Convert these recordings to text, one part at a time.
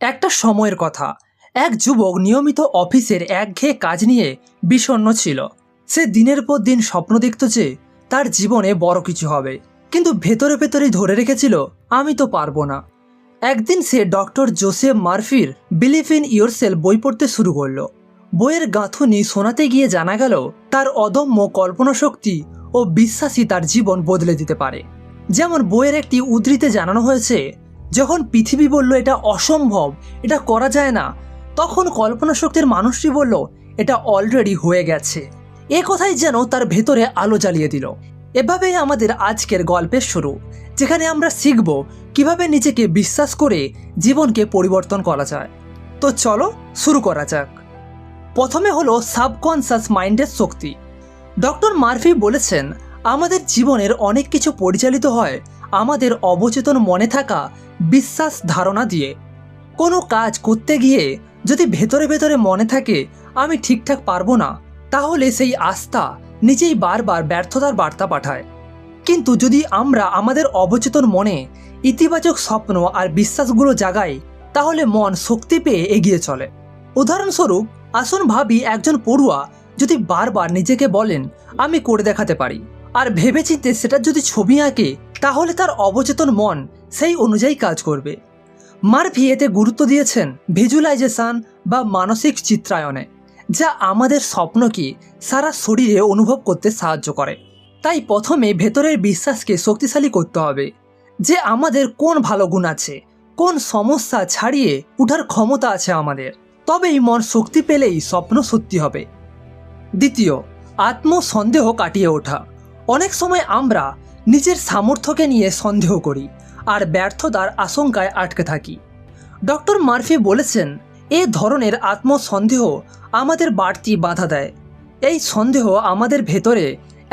একটা সময়ের কথা। এক যুবক নিয়মিত অফিসের একঘেয়ে কাজ নিয়ে বিষণ্ণ ছিল। সে দিনের পর দিন স্বপ্ন দেখত যে, তার জীবনে বড় কিছু হবে। কিন্তু ভেতরে ভেতরেই ধরে রেখেছিল, আমি তো পারব না। একদিন সে ডক্টর জোসেফ মার্ফির বিলিভ ইন ইয়োরসেল বই পড়তে শুরু করল। বইয়ের গাঁথুনি শোনাতে গিয়ে জানা গেল, তার অদম্য কল্পনা শক্তি ও বিশ্বাসী তার জীবন বদলে দিতে পারে। যেমন বইয়ের একটি উদ্ধৃতে জানানো হয়েছে যখন পৃথিবী বলল এটা অসম্ভব, এটা করা যায় না, তখন কল্পনা শক্তির মানুষটি বলল, এটা অলরেডি হয়ে গেছে। এ কথাই যেন তার ভেতরে আলো জ্বালিয়ে দিল। এভাবেই আমাদের আজকের গল্পের শুরু, যেখানে আমরা শিখব কীভাবে নিজেকে বিশ্বাস করে জীবনকে পরিবর্তন করা যায়। তো চলো, শুরু করা যাক। প্রথমে হলো সাবকনসাস মাইন্ডের শক্তি। ডক্টর মার্ফি বলেছেন, আমাদের জীবনের অনেক কিছু পরিচালিত হয় আমাদের অবচেতন মনে থাকা বিশ্বাস ধারণা দিয়ে। কোনো কাজ করতে গিয়ে যদি ভেতরে ভেতরে মনে থাকে, আমি ঠিকঠাক পারব না, তাহলে সেই আস্থা নিজেই বারবার ব্যর্থতার বার্তা পাঠায়। কিন্তু যদি আমরা আমাদের অবচেতন মনে ইতিবাচক স্বপ্ন আর বিশ্বাসগুলো জাগাই, তাহলে মন শক্তি পেয়ে এগিয়ে চলে। উদাহরণস্বরূপ, আসুন ভাবি একজন পড়ুয়া যদি বারবার নিজেকে বলেন, আমি করে দেখাতে পারি। আর ভেবেচিন্তে সেটা যদি ছবি আঁকে তাহলে তার অবচেতন মন সেই অনুযায়ী কাজ করবে। মারভি এতে গুরুত্ব দিয়েছেন ভিজুয়ালাইজেশন বা মানসিক চিত্রায়নে, যা আমাদের স্বপ্নকে সারা শরীরে অনুভব করতে সাহায্য করে। তাই প্রথমে ভেতরের বিশ্বাসকে শক্তিশালী করতে হবে যে আমাদের কোন ভালো গুণ আছে, কোন সমস্যা ছাড়িয়ে উঠার ক্ষমতা আছে আমাদের। তবেই মন শক্তি পেলেই স্বপ্ন সত্যি হবে। দ্বিতীয়, আত্মসন্দেহ কাটিয়ে ওঠা। অনেক সময় আমরা নিজের সামর্থ্যকে নিয়ে সন্দেহ করি আর ব্যর্থতার আশঙ্কায় আটকে থাকি। ডক্টর মার্ফি বলেছেন, এ ধরনের আত্মসন্দেহ আমাদের বাড়তি বাধা দেয়। এই সন্দেহ আমাদের ভেতরে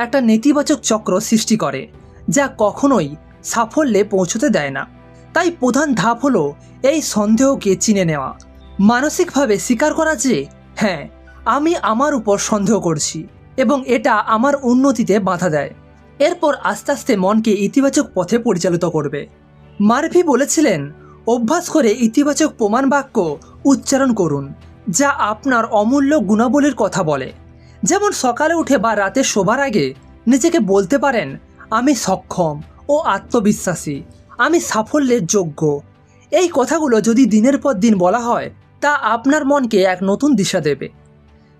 একটা নেতিবাচক চক্র সৃষ্টি করে, যা কখনোই সাফল্যে পৌঁছতে দেয় না। তাই প্রধান ধাপ হলো এই সন্দেহকে চিনে নেওয়া। মানসিকভাবে স্বীকার করা যে হ্যাঁ আমি আমার উপর সন্দেহ করছি এবং এটা আমার উন্নতিতে বাধা দেয়। এরপর আস্তে আস্তে মনকে ইতিবাচক পথে পরিচালিত করবে। মার্ভি বলেছিলেন, অভ্যাস করে ইতিবাচক প্রমাণ বাক্য উচ্চারণ করুন, যা আপনার অমূল্য গুণাবলীর কথা বলে। যেমন সকালে উঠে বা রাতে শোবার আগে নিজেকে বলতে পারেন, আমি সক্ষম ও আত্মবিশ্বাসী, আমি সাফল্যের যোগ্য এই কথাগুলো যদি দিনের পর দিন বলা হয়, তা আপনার মনকে এক নতুন দিশা দেবে।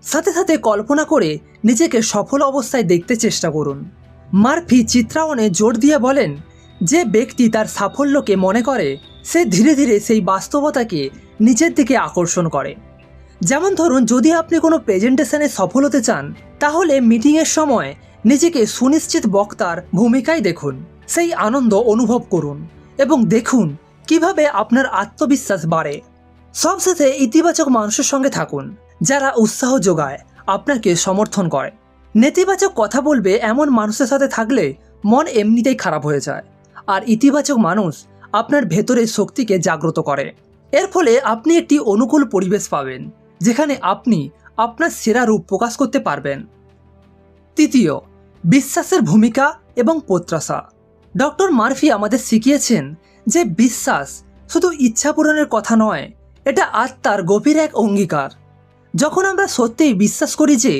সাথে সাথে কল্পনা করে নিজেকে সফল অবস্থায় দেখতে চেষ্টা করুন। মার্ফি চিত্রায়নে জোর দিয়ে বলেন, যে ব্যক্তি তার সাফল্যকে মনে করে, সে ধীরে ধীরে সেই বাস্তবতাকে নিজের দিকে আকর্ষণ করে। যেমন ধরুন, যদি আপনি কোনো প্রেজেন্টেশনে সফল হতে চান, তাহলে মিটিংয়ের সময় নিজেকে সুনিশ্চিত বক্তার ভূমিকায় দেখুন, সেই আনন্দ অনুভব করুন এবং দেখুন কীভাবে আপনার আত্মবিশ্বাস বাড়ে। সবশেষে ইতিবাচক মানুষের সঙ্গে থাকুন, যারা উৎসাহ যোগায়, আপনাকে সমর্থন করে। নেতিবাচক কথা বলবে এমন মানুষের সাথে থাকলে মন এমনিতেই খারাপ হয়ে যায়। আর ইতিবাচক মানুষ আপনার ভেতরে শক্তিকে জাগ্রত করে। এর ফলে আপনি একটি অনুকূল পরিবেশ পাবেন, যেখানে আপনি আপনার সেরা রূপ প্রকাশ করতে পারবেন। তৃতীয়, বিশ্বাসের ভূমিকা এবং প্রত্যাশা। ডক্টর মার্ফি আমাদের শিখিয়েছেন যে বিশ্বাস শুধু ইচ্ছা পূরণের কথা নয়, এটা আত্মার গভীর এক অঙ্গীকার। যখন আমরা সত্যিই বিশ্বাস করি যে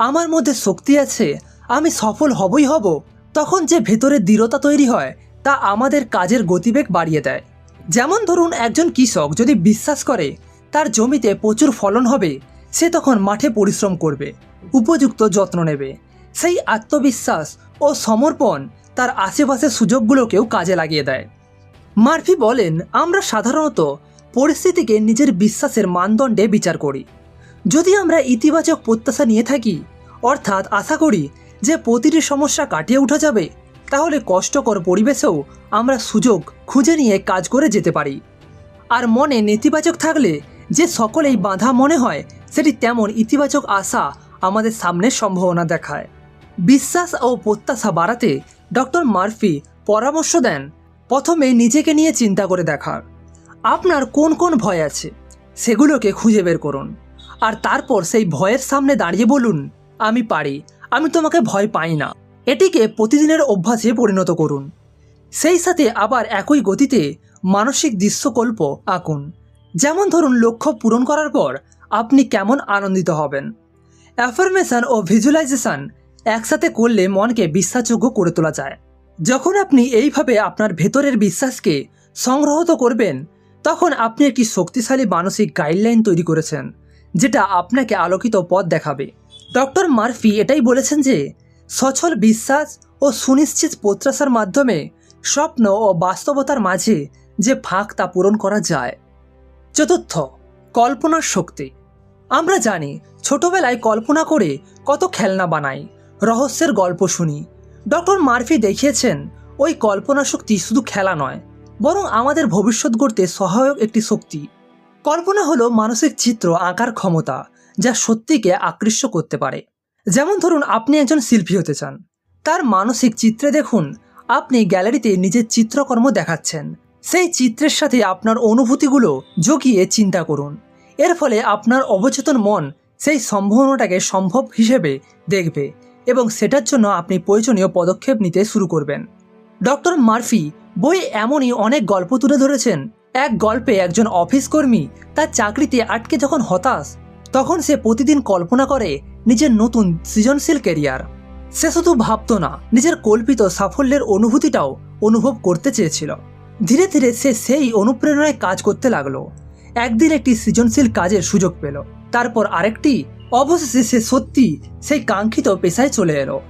আমার মধ্যে শক্তি আছে, আমি সফল হবই হব, তখন যে ভেতরে দৃঢ়তা তৈরি হয়, তা আমাদের কাজের গতিবেগ বাড়িয়ে দেয়। যেমন ধরুন একজন কৃষক যদি বিশ্বাস করে, তার জমিতে প্রচুর ফলন হবে, সে তখন মাঠে পরিশ্রম করবে, উপযুক্ত যত্ন নেবে। সেই আত্মবিশ্বাস ও সমর্পণ তার আশেপাশের সুযোগগুলোকেও কাজে লাগিয়ে দেয়। মার্ফি বলেন, আমরা সাধারণত পরিস্থিতিকে নিজের বিশ্বাসের মানদণ্ডে বিচার করি। যদি আমরা ইতিবাচক প্রত্যাশা নিয়ে থাকি অর্থাৎ আশা করি যে প্রতিটি সমস্যা কাটিয়ে উঠা যাবে, তাহলে কষ্টকর পরিবেশেও আমরা সুযোগ খুঁজে নিয়ে কাজ করে যেতে পারি। আর মনে নেতিবাচক থাকলে যে সকলেই বাধা মনে হয়, সেটি তেমন ইতিবাচক আশা আমাদের সামনে সম্ভাবনা দেখায়। বিশ্বাস ও প্রত্যাশা বাড়াতে ডক্টর মার্ফি পরামর্শ দেন, প্রথমে নিজেকে নিয়ে চিন্তা করে দেখার আপনার কোন কোন ভয় আছে, সেগুলোকে খুঁজে বের করুন, আর তারপর সেই ভয়ের সামনে দাঁড়িয়ে বলুন আমি পারি। আমি তোমাকে ভয় পাই না। এটিকে প্রতিদিনের অভ্যাসে পরিণত করুন। সেই সাথে আবার একই গতিতে মানসিক দৃশ্যকল্প আঁকুন। যেমন ধরুন, লক্ষ্য পূরণ করার পর আপনি কেমন আনন্দিত হবেন। অ্যাফার্মেশন ও ভিজুয়ালাইজেশন একসাথে করলে মনকে বিশ্বাসযোগ্য করে তোলা যায়। যখন আপনি এইভাবে আপনার ভেতরের বিশ্বাসকে সংগ্রহত করবেন, তখন আপনি একটি শক্তিশালী মানসিক গাইডলাইন তৈরি করেছেন, যেটা আপনাকে আলোকিত পথ দেখাবে। ডক্টর মার্ফি এটাই বলেছেন যে, সচল বিশ্বাস ও সুনিশ্চিত প্রত্যাশার মাধ্যমে স্বপ্ন ও বাস্তবতার মাঝে যে ফাঁক তা পূরণ করা যায়। চতুর্থ, কল্পনার শক্তি। আমরা জানি, ছোটবেলায় কল্পনা করে কত খেলনা বানাই, রহস্যের গল্প শুনি। ডক্টর মার্ফি দেখিয়েছেন, ওই কল্পনা শক্তি শুধু খেলা নয়, বরং আমাদের ভবিষ্যৎ গড়তে সহায়ক একটি শক্তি। কল্পনা হলো মানসিক চিত্র আঁকার ক্ষমতা যা সত্যিকে আকৃষ্ট করতে পারে। যেমন ধরুন, আপনি একজন শিল্পী হতে চান। তার মানসিক চিত্রে দেখুন, আপনি গ্যালারিতে নিজের চিত্রকর্ম দেখাচ্ছেন। সেই চিত্রের সাথে আপনার অনুভূতিগুলো জগিয়ে চিন্তা করুন। এর ফলে আপনার অবচেতন মন সেই সম্ভাবনাটাকে সম্ভব হিসেবে দেখবে এবং সেটার জন্য আপনি প্রয়োজনীয় পদক্ষেপ নিতে শুরু করবেন। ডক্টর মার্ফি বই এমনই অনেক গল্প তুলে ধরেছেন। এক গল্পে একজন অফিস কর্মী তার চাকরিতে আটকে যখন হতাশ তখন সে প্রতিদিন কল্পনা করে নিজের নতুন সৃজনশীল ক্যারিয়ার। সে শুধু ভাবতো না, নিজের কল্পিত সাফল্যের অনুভূতিটাও অনুভব করতে চেয়েছিল। ধীরে ধীরে সে সেই অনুপ্রেরণায় কাজ করতে লাগল। একদিন একটি সৃজনশীল কাজের সুযোগ পেল। তারপর আরেকটি, অবশেষে সে সত্যি সেই কাঙ্ক্ষিত পেশায় চলে এলো।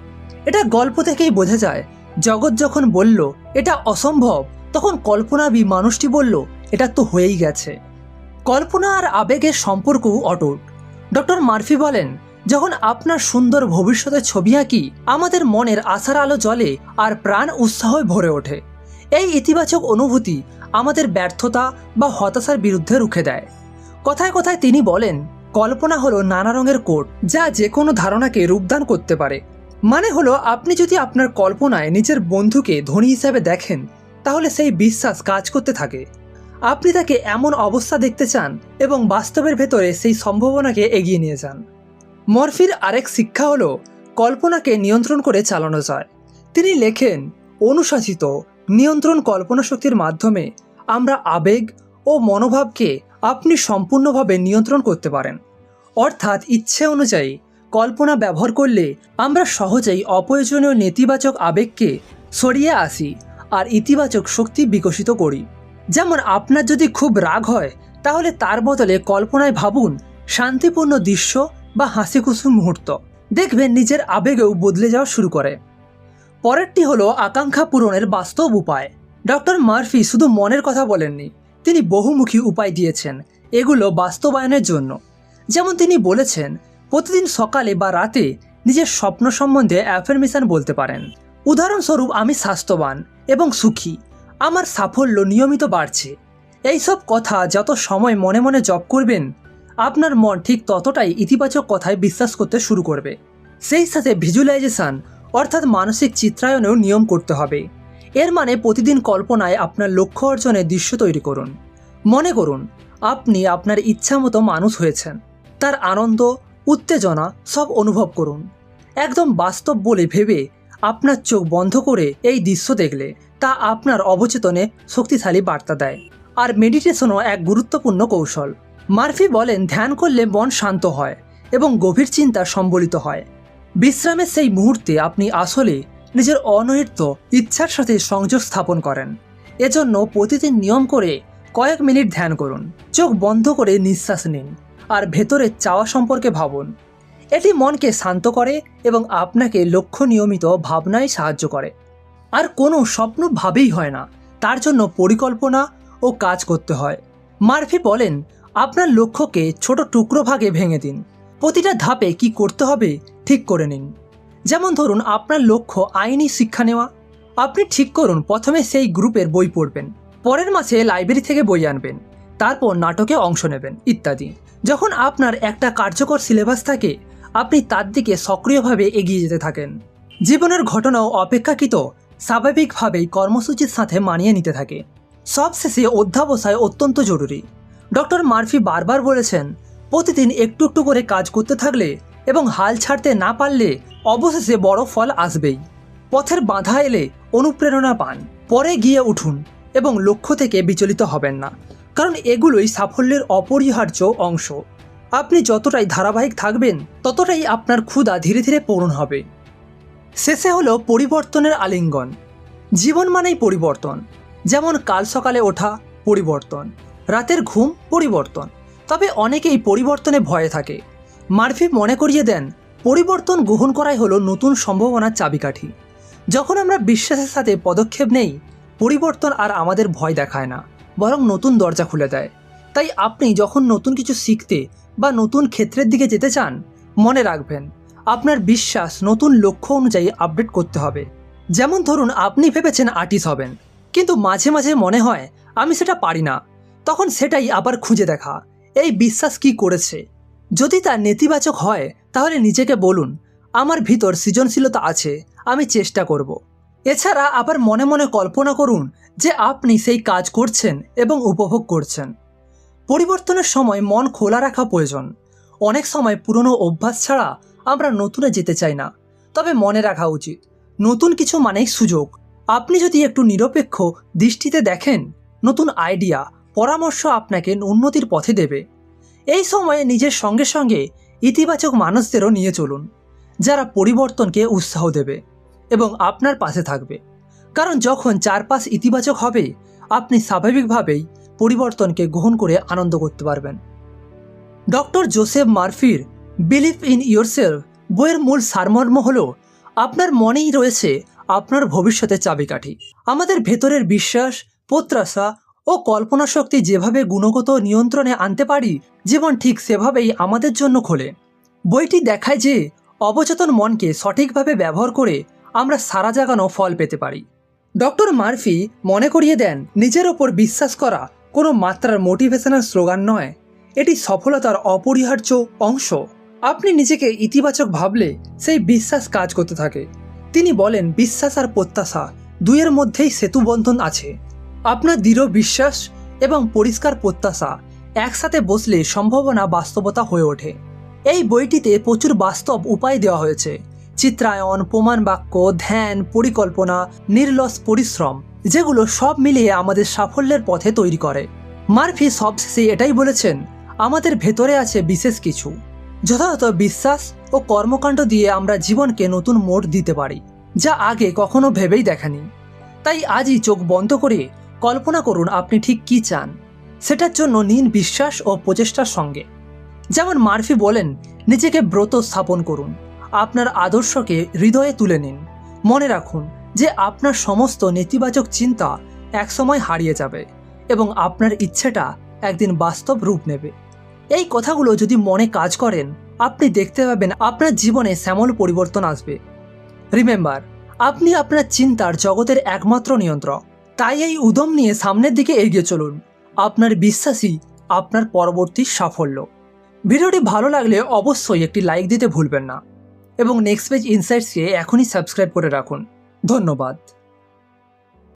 এটা গল্প থেকেই বোঝা যায়, জগৎ যখন বলল, এটা অসম্ভব তখন কল্পনাবী মানুষটি বলল, এটা তো হয়েই গেছে কল্পনা আর আবেগের সম্পর্কও অটুট। ডক্টর মার্ফি বলেন, যখন আপনার সুন্দর ভবিষ্যতের ছবি আঁকি, আমাদের মনের আশার আলো জ্বলে আর প্রাণ উৎসাহে ভরে ওঠে। এই ইতিবাচক অনুভূতি আমাদের ব্যর্থতা বা হতাশার বিরুদ্ধে রুখে দেয়। কথায় কথায় তিনি বলেন, কল্পনা হলো নানা রঙের কোট, যা যে কোনো ধারণাকে রূপদান করতে পারে। মানে হলো, আপনি যদি আপনার কল্পনায় নিজের বন্ধুকে ধনী হিসাবে দেখেন, তাহলে সেই বিশ্বাস কাজ করতে থাকে। আপনি তাকে এমন অবস্থা দেখতে চান এবং বাস্তবের ভেতরে সেই সম্ভাবনাকে এগিয়ে নিয়ে যান। মরফির আরেক শিক্ষা হলো, কল্পনাকে নিয়ন্ত্রণ করে চালানো যায়। তিনি লেখেন, অনুশাসিত, নিয়ন্ত্রণ কল্পনা শক্তির মাধ্যমে আমরা আবেগ ও মনোভাবকে আপনি সম্পূর্ণভাবে নিয়ন্ত্রণ করতে পারেন। অর্থাৎ ইচ্ছে অনুযায়ী কল্পনা ব্যবহার করলে আমরা সহজেই অপ্রয়োজনীয় নেতিবাচক আবেগকে সরিয়ে আসি আর ইতিবাচক শক্তি বিকশিত করি। যেমন আপনার যদি খুব রাগ হয়, তাহলে তার বদলে কল্পনায় ভাবুন শান্তিপূর্ণ দৃশ্য বা হাসিখুশি মুহূর্ত। দেখবেন নিজের আবেগেও বদলে যাওয়া শুরু করে। পরেরটি হলো আকাঙ্ক্ষা পূরণের বাস্তব উপায়। ডক্টর মার্ফি শুধু মনের কথা বলেননি, তিনি বহুমুখী উপায় দিয়েছেন, এগুলো বাস্তবায়নের জন্য। যেমন তিনি বলেছেন, প্রতিদিন সকালে বা রাতে নিজের স্বপ্ন সম্বন্ধে অ্যাফার্মেশন বলতে পারেন। উদাহরণস্বরূপ, আমি স্বাস্থ্যবান এবং সুখী। আমার সাফল্য নিয়মিত বাড়ছে। এইসব কথা যত সময় মনে মনে জপ করবেন, আপনার মন ঠিক ততটাই ইতিবাচক কথায় বিশ্বাস করতে শুরু করবে। সেই সাথে ভিজুয়ালাইজেশন অর্থাৎ মানসিক চিত্রায়নেও নিয়ম করতে হবে। এর মানে প্রতিদিন কল্পনায় আপনার লক্ষ্য অর্জনের দৃশ্য তৈরি করুন। মনে করুন, আপনি আপনার ইচ্ছামতো মানুষ হয়েছেন। তার আনন্দ, উত্তেজনা সব অনুভব করুন। একদম বাস্তব বলে ভেবে আপনার চোখ বন্ধ করে এই দৃশ্য দেখলে তা আপনার অবচেতনে শক্তিশালী বার্তা দেয়। আর মেডিটেশনও এক গুরুত্বপূর্ণ কৌশল। মার্ফি বলেন, ধ্যান করলে মন শান্ত হয় এবং গভীর চিন্তা সম্বলিত হয়। বিশ্রামের সেই মুহূর্তে আপনি আসলে নিজের অনৈর্ত ইচ্ছার সাথে সংযোগ স্থাপন করেন। এজন্য প্রতিদিন নিয়ম করে কয়েক মিনিট ধ্যান করুন। চোখ বন্ধ করে নিঃশ্বাস নিন আর ভেতরের চাওয়া সম্পর্কে ভাবুন। এটি মনকে শান্ত করে এবং আপনাকে লক্ষ্য নিয়মিত ভাবনায় সাহায্য করে। আর কোনো স্বপ্ন ভাবেই হয় না। তার জন্য পরিকল্পনা ও কাজ করতে হয়। মার্ফি বলেন, আপনার লক্ষ্যকে ছোট টুকরো ভাগে ভেঙে দিন। প্রতিটা ধাপে কি করতে হবে ঠিক করে নিন। যেমন ধরুন, আপনার লক্ষ্য আইনি শিক্ষা নেওয়া। আপনি ঠিক করুন, প্রথমে সেই গ্রুপের বই পড়বেন। পরের মাসে লাইব্রেরি থেকে বই আনবেন। তারপর নাটকে অংশ নেবেন, ইত্যাদি। যখন আপনার একটা কার্যকর সিলেবাস থাকে, আপনি তার দিকে সক্রিয়ভাবে এগিয়ে যেতে থাকেন। জীবনের ঘটনাও অপেক্ষাকৃত স্বাভাবিকভাবেই কর্মসূচির সাথে মানিয়ে নিতে থাকে। সবশেষে অধ্যাবসায় অত্যন্ত জরুরি। ডক্টর মার্ফি বারবার বলেছেন, প্রতিদিন একটু একটু করে কাজ করতে থাকলে এবং হাল ছাড়তে না পারলে অবশেষে বড় ফল আসবেই। পথের বাধা এলে অনুপ্রেরণা পান। পরে গিয়ে উঠুন এবং লক্ষ্য থেকে বিচলিত হবেন না, কারণ এগুলোই সাফল্যের অপরিহার্য অংশ। আপনি যতটাই ধারাবাহিক থাকবেন, ততটাই আপনার ক্ষুধা ধীরে ধীরে পূরণ হবে। শেষে হলো পরিবর্তনের আলিঙ্গন। জীবন মানেই পরিবর্তন। যেমন কাল সকালে ওঠা, পরিবর্তন। রাতের ঘুম, পরিবর্তন। তবে অনেকেই পরিবর্তনে ভয়ে থাকে। মার্ফি মনে করিয়ে দেন, পরিবর্তন গ্রহণ করাই হলো নতুন সম্ভাবনার চাবিকাঠি। যখন আমরা বিশ্বাসের সাথে পদক্ষেপ নেই, পরিবর্তন আর আমাদের ভয় দেখায় না, বরং নতুন দরজা খুলে দেয়। তাই আপনি যখন নতুন কিছু শিখতে বা নতুন ক্ষেত্রের দিকে যেতে চান, মনে রাখবেন আপনার বিশ্বাস নতুন লক্ষ্য অনুযায়ী আপডেট করতে হবে। যেমন ধরুন, আপনি ভেবেছেন আর্টিস্ট হবেন, কিন্তু মাঝে মাঝে মনে হয়, আমি সেটা পারি না। তখন সেটাই আবার খুঁজে দেখা, এই বিশ্বাস কি করেছে? যদি তা নেতিবাচক হয়, তাহলে নিজেকে বলুন, আমার ভিতর সৃজনশীলতা আছে, আমি চেষ্টা করব। এছাড়া আবার মনে মনে কল্পনা করুন যে আপনি সেই কাজ করছেন এবং উপভোগ করছেন। পরিবর্তনের সময় মন খোলা রাখা প্রয়োজন। অনেক সময় পুরনো অভ্যাস ছাড়া আমরা নতুনে যেতে চাই না। তবে মনে রাখা উচিত, নতুন কিছু মানেই সুযোগ। আপনি যদি একটু নিরপেক্ষ দৃষ্টিতে দেখেন, নতুন আইডিয়া, পরামর্শ আপনাকে উন্নতির পথে দেবে। এই সময়ে নিজের সঙ্গে সঙ্গে ইতিবাচক মানুষদেরও নিয়ে চলুন, যারা পরিবর্তনকে উৎসাহ দেবে এবং আপনার পাশে থাকবে। কারণ যখন চারপাশ ইতিবাচক হবে, আপনি স্বাভাবিকভাবেই পরিবর্তনকে গ্রহণ করে আনন্দ করতে পারবেন। ডক্টর জোসেফ মার্ফির বিলিভ ইন ইয়োরসেলফ বইয়ের মূল সারমর্ম হল, আপনার মনেই রয়েছে আপনার ভবিষ্যতের চাবিকাঠি। আমাদের ভেতরের বিশ্বাস, প্রত্যাশা ও কল্পনা শক্তি যেভাবে গুণগত নিয়ন্ত্রণে আনতে পারি, জীবন ঠিক সেভাবেই আমাদের জন্য খোলে। বইটি দেখায় যে, অবচেতন মনকে সঠিকভাবে ব্যবহার করে আমরা সারা জাগানো ফল পেতে পারি। ডক্টর মার্ফি মনে করিয়ে দেন, নিজের ওপর বিশ্বাস করা কোনো মাত্রার মোটিভেশনাল স্লোগান নয়। এটি সফলতার অপরিহার্য অংশ। আপনি নিজেকে ইতিবাচক ভাবলে সেই বিশ্বাস কাজ করতে থাকে। তিনি বলেন, বিশ্বাস আর প্রত্যাশা দুইয়ের মধ্যেই সেতুবন্ধন আছে। আপনার দৃঢ় বিশ্বাস এবং পরিষ্কার প্রত্যাশা একসাথে বসলে সম্ভাবনা বাস্তবতা হয়ে ওঠে। এই বইটিতে প্রচুর বাস্তব উপায় দেওয়া হয়েছে। চিত্রায়ন, প্রমাণ বাক্য, ধ্যান, পরিকল্পনা, নির্লস পরিশ্রম যেগুলো সব মিলিয়ে আমাদের সাফল্যের পথে তৈরি করে। মার্ফি সবশেষে এটাই বলেছেন, আমাদের ভেতরে আছে বিশেষ কিছু। যথাযথ বিশ্বাস ও কর্মকাণ্ড দিয়ে আমরা জীবনকে নতুন মোড় দিতে পারি, যা আগে কখনো ভেবেই দেখেনি। তাই আজই চোখ বন্ধ করে কল্পনা করুন আপনি ঠিক কি চান। সেটার জন্য নিন বিশ্বাস ও প্রচেষ্টার সঙ্গে। যেমন মার্ফি বলেন, নিজেকে ব্রত স্থাপন করুন। আপনার আদর্শকে হৃদয়ে তুলে নিন। মনে রাখুন যে আপনার সমস্ত নেতিবাচক চিন্তা একসময় হারিয়ে যাবে এবং আপনার ইচ্ছেটা একদিন বাস্তব রূপ নেবে। এই কথাগুলো যদি মনে কাজ করেন, আপনি দেখতে পাবেন আপনার জীবনে শ্যামল পরিবর্তন আসবে। রিমেম্বার আপনি আপনার চিন্তার জগতের একমাত্র নিয়ন্ত্রক। তাই এই উদম নিয়ে সামনের দিকে এগিয়ে চলুন। আপনার বিশ্বাসই আপনার পরবর্তী সাফল্য। ভিডিওটি ভালো লাগলে অবশ্যই একটি লাইক দিতে ভুলবেন না। এবং নেক্সট পেজ ইনসাইটসকে এখনই সাবস্ক্রাইব করে রাখুন। ধন্যবাদ।